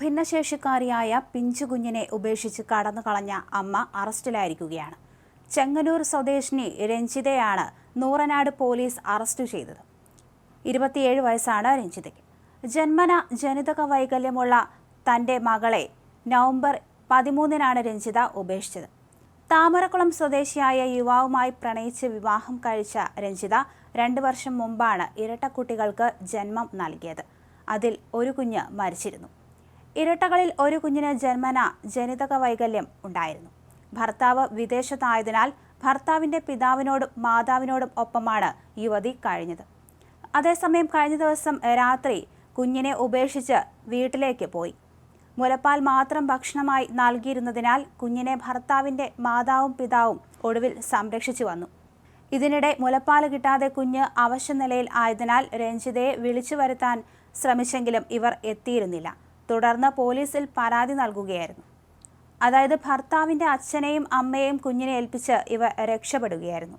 ഭിന്നശേഷിക്കാരിയായ പിഞ്ചുകുഞ്ഞിനെ ഉപേക്ഷിച്ച് കടന്നു കളഞ്ഞ അമ്മ അറസ്റ്റിലായിരിക്കുകയാണ്. ചെങ്ങന്നൂർ സ്വദേശിനി രഞ്ജിതയാണ് നൂറനാട് പോലീസ് അറസ്റ്റ് ചെയ്തത്. ഇരുപത്തിയേഴ് വയസ്സാണ് രഞ്ജിതയ്ക്ക്. ജന്മന ജനിതക വൈകല്യമുള്ള തന്റെ മകളെ നവംബർ പതിമൂന്നിനാണ് രഞ്ജിത ഉപേക്ഷിച്ചത്. താമരക്കുളം സ്വദേശിയായ യുവാവുമായി പ്രണയിച്ച് വിവാഹം കഴിച്ച രഞ്ജിത രണ്ട് വർഷം മുമ്പാണ് ഇരട്ടക്കുട്ടികൾക്ക് ജന്മം നൽകിയത്. അതിൽ ഒരു കുഞ്ഞ് മരിച്ചിരുന്നു. ഇരട്ടകളിൽ ഒരു കുഞ്ഞിന് ജന്മന ജനിതക വൈകല്യം ഉണ്ടായിരുന്നു. ഭർത്താവ് വിദേശത്തായതിനാൽ ഭർത്താവിന്റെ പിതാവിനോടും മാതാവിനോടും ഒപ്പമാണ് യുവതി കഴിഞ്ഞത്. അതേസമയം കഴിഞ്ഞ ദിവസം രാത്രി കുഞ്ഞിനെ ഉപേക്ഷിച്ച് വീട്ടിലേക്ക് പോയി. മുലപ്പാൽ മാത്രം ഭക്ഷണമായി നൽകിയിരുന്നതിനാൽ കുഞ്ഞിനെ ഭർത്താവിന്റെ മാതാവും പിതാവും ഒടുവിൽ സംരക്ഷിച്ചു വന്നു. ഇതിനിടെ മുലപ്പാൽ കിട്ടാതെ കുഞ്ഞ് അവശനിലയിൽ ആയതിനാൽ രഞ്ജിതയെ വിളിച്ചു വരുത്താൻ ശ്രമിച്ചെങ്കിലും ഇവർ എത്തിയിരുന്നില്ല. തുടർന്ന് പോലീസിൽ പരാതി നൽകുകയായിരുന്നു. അതായത് ഭർത്താവിന്റെ അച്ഛനെയും അമ്മയെയും കുഞ്ഞിനെ ഏൽപ്പിച്ച് ഇവ രക്ഷപ്പെടുകയായിരുന്നു.